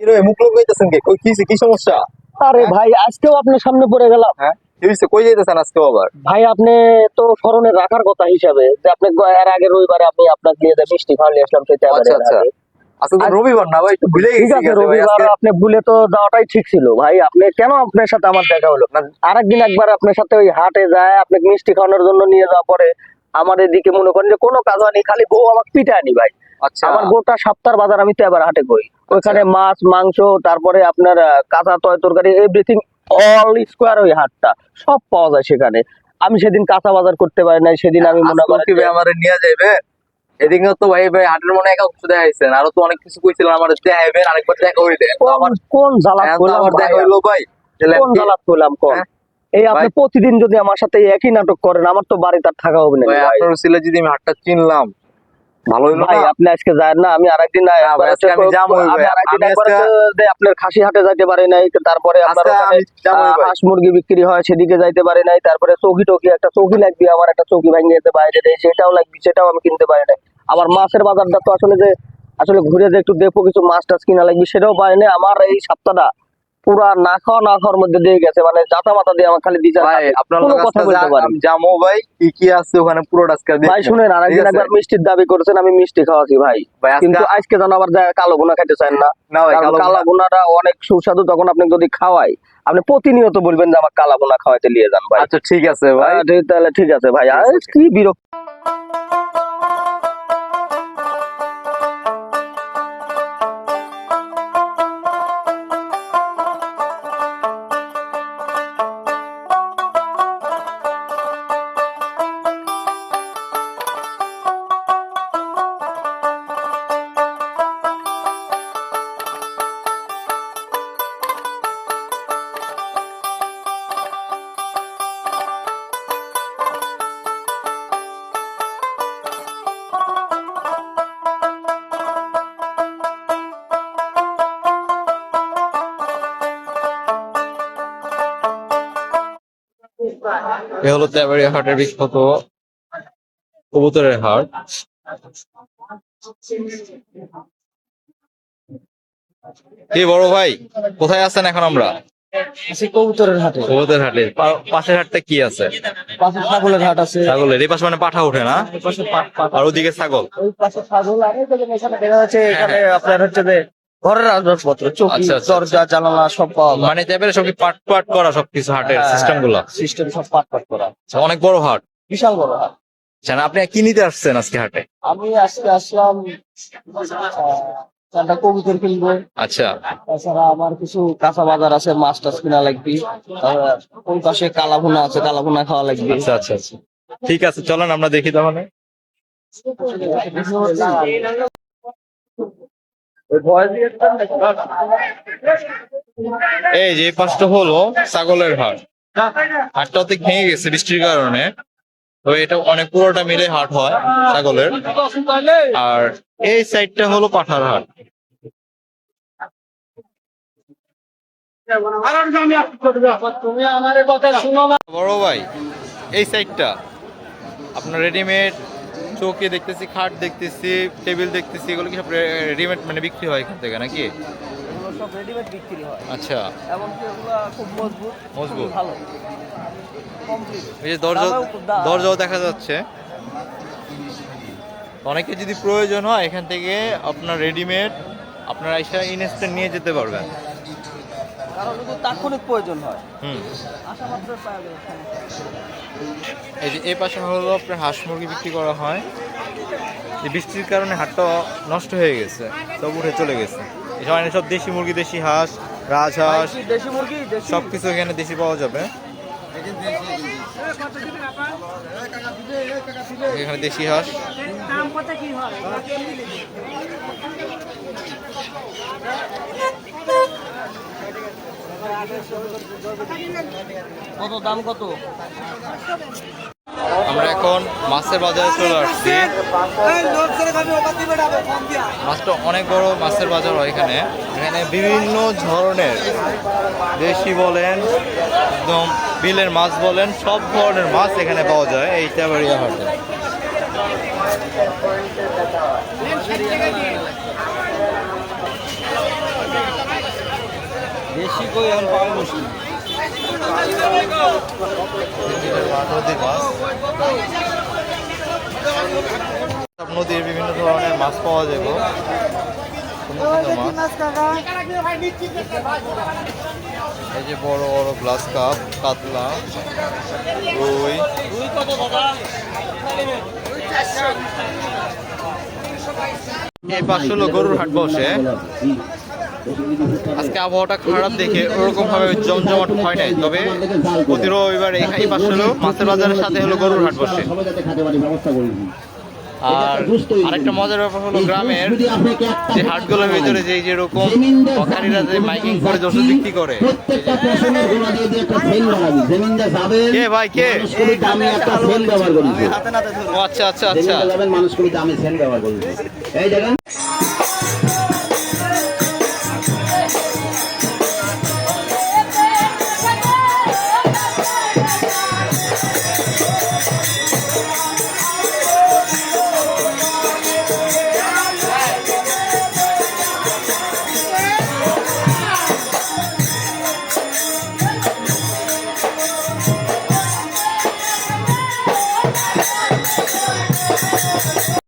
কিরে মুখ লোক হইতেছেন কে? কই কিছে কি সমস্যা? আরে ভাই আজকেও আপনার সামনে পড়ে গেলাম। হ্যাঁ? কি হইছে? কই যাইতেছেন আজকে আবার? ভাই আপনি তো স্মরণে রাখার কথা হিসাবে যে আপনি এর আগে রবিবারে আপনি আপনার দিয়ে যে মিষ্টি খাওয়ালে আসলাম সেটা আচ্ছা আচ্ছা। আজকে রবিবার না ভাই? ভুলে ঠিক আছে রবিবার আপনি ভুলে তো যাওয়াটাই ঠিক ছিল ভাই। আপনি কেন আপনার সাথে আমার দেখা হলো? আরেকদিন একবার আপনার সাথে ওই হাটে যায় আপনাকে মিষ্টি খাওয়ানোর জন্য নিয়ে যাওয়ার পরে আমার এদিকে মনে করেন যে কোনো কাজ হয়নি খালি বউ আমাকে পিঠে আনি ভাই। আচ্ছা আমার গোটা সপ্তাহ বাজার আমি তো এবার হাটে করি। ওইখানে মাছ মাংস তারপরে আপনার কাঁচা তয় তরকারি এভরিথিং অল স্কোয়ার ওই হাটটা। সব পাওয়া যায় সেখানে। আমি সেদিন কাঁচা বাজার করতে পারি নাই সেদিন আমি মনে করি আমারে নিয়ে যাইবে? এদিকে তো ভাই ভাই হাটের মনে হয় একা দেখাইছেন আরও তো অনেক কিছু কইছিলেন আমার দেখাইবেন আরেকবার দেখা হইলে। কোন আমার দেখা হইল ভাই। কোন কি- করলাম কোন? হ্যাঁ? এই আপনি প্রতিদিন যদি আমার সাথে একই নাটক করেন আমার তো বাড়িতে আর থাকা হবে না ভাই ভাই। আপনার ছিল যদি আমি হাটটা চিনলাম ভালো হইল ভাই আপনি আজকে না আমি আরেকদিন আপনার খাসি হাটে যাইতে পারি নাই তারপরে আপনার। হাঁস মুরগি বিক্রি হয় সেদিকে যাইতে পারি নাই তারপরে চৌকি টকি একটা চৌকি লাগবে আমার একটা চৌকি ভাঙিয়ে যেতে বাইরে দেয় সেটাও লাগবে সেটাও আমি কিনতে পারি নাই। আবার মাছের বাজারটা তো আসলে যে আসলে ঘুরে যে একটু দেখব কিছু মাছ টাছ কিনা লাগবে সেটাও পারি নাই। আমার এই সপ্তাহটা পুরা না খাওয়া না খাওয়ার মধ্যে দিয়ে গেছে মানে জাতা মাথা দিয়ে আমার খালি দিচ্ছে ভাই আপনার কথা বলতে পারেন। আমি ভাই কি কি আছে ওখানে ভাই শুনেন আরেকদিন একবার মিষ্টির দাবি করেছেন আমি মিষ্টি খাওয়াছি ভাই। কিন্তু আজকে যেন আবার কালো গুনা খাইতে চান না। না ভাই কারণ কালো গুনাটা অনেক সুস্বাদু তখন আপনি যদি খাওয়াই আপনি প্রতিনিয়ত বলবেন যে আমার কালা গুনা খাওয়াইতে নিয়ে যান ভাই। আচ্ছা ঠিক আছে ভাই। তাহলে ঠিক আছে ভাই। আর কি বিরক্ত এ হলো তেবাড়িয়া হাটের বিখ্যাত কবুতরের হাট। কি বড় ভাই কোথায় আছেন এখন আমরা? আছে কবুতরের হাটে। কবুতরের হাটে। পাশের হাটটা কি আছে? পাশে ছাগলের হাট আছে। ছাগলের এই পাশে মানে পাঠা ওঠে না? আর ওদিকে ছাগল? ওই পাশে ছাগল আর এখানে দেখা যাচ্ছে এখানে আপনার হচ্ছে যে ঘরের আসবাবপত্র চৌকি। আচ্ছা, আচ্ছা, দরজা জানালা সব পাওয়া মানে তেবারে সব পাট পাট করা সবকিছু হাটের হ্যাঁ, সিস্টেমগুলো সিস্টেম সব পাট পাট করা। আচ্ছা, অনেক বড় হাট। বিশাল বড় হাট। জান আপনি কি নিতে আসছেন আজকে হাটে? আমি আজকে আসলাম চারটা কবুতর কিনবো। আচ্ছা। তাছাড়া আমার কিছু কাঁচা বাজার আছে মাছ টাছ কিনা লাগবে। ওই পাশে কালা ভুনা আছে কালা ভুনা খাওয়া লাগবে। আচ্ছা আচ্ছা আচ্ছা। ঠিক আছে চলেন আমরা দেখি তাহলে। এই যে পাশটা হলো ছাগলের হাট। হাটটা অর্ধেক ভেঙে গেছে বৃষ্টির কারণে। তো এটা অনেক পুরোটা মিলে হাট হয় ছাগলের। আর এই সাইডটা হলো পাঠার হাট। বড় ভাই, এই সাইডটা আপনার রেডিমেড চৌকি দেখতেছি খাট দেখতেছি টেবিল দেখতেছি এগুলো কি সব রেডিমেড মানে বিক্রি হয় এখান থেকে নাকি? এগুলো সব রেডিমেড বিক্রি হয়। আচ্ছা। এগুলো খুব মজবুত মজবুত। ভালো। এই যে দরজা। দরজাও দেখা যাচ্ছে। অনেকে যদি প্রয়োজন হয় এখান থেকে আপনার রেডিমেড আপনারা এসে ইনস্ট্যান্ট নিয়ে যেতে পারবেন। কারণ যদি তাৎক্ষণিক প্রয়োজন হয়। আশা মাত্র এই যে এই পাশে হলো আপনার হাঁস মুরগি বিক্রি করা হয়। এই বৃষ্টির কারণে হাটটা নষ্ট হয়ে গেছে সব উঠে চলে গেছে। এখানে সব দেশি মুরগি দেশি হাঁস রাজহাঁস দেশি মুরগি সব কিছু এখানে দেশি পাওয়া যাবে। এখানে দেশি হাঁস। কত, দাম কত? আমরা এখন মাছের বাজারে চলে আসছি। মাছটা অনেক বড় মাছের বাজার হয় এখানে। এখানে বিভিন্ন ধরনের দেশি বলেন, একদম বিলের মাছ বলেন, সব ধরনের মাছ এখানে পাওয়া যায় এই তেবাড়িয়া হাটে। বেশি কই পাওয়া মুশকিল। নদীর বিভিন্ন ধরনের মাছ পাওয়া যাবে এই যে বড় বড় গ্লাস কাপ, কাতলা, রুই। এই পাশে হলো গরুর হাট বসে। আজকে আবহাওয়াটা খারাপ দেখে ওরকম ভাবে জমজমাট হয় নাই। তবে প্রতি রবিবার এই পাশে হলো মাছের বাজারের সাথে হলো গরুর হাট বসে। আর আরেকটা মজার ব্যাপার হলো গ্রামের যে হাটগুলোর ভিতরে যে যেরকম হকারিরা যে মাইকিং করে ওষুধ বিক্রি করে? কে ভাই, কে? আচ্ছা আচ্ছা আচ্ছা। মানুষগুলিতে আমি সেল ব্যবহার করি এই দেখেন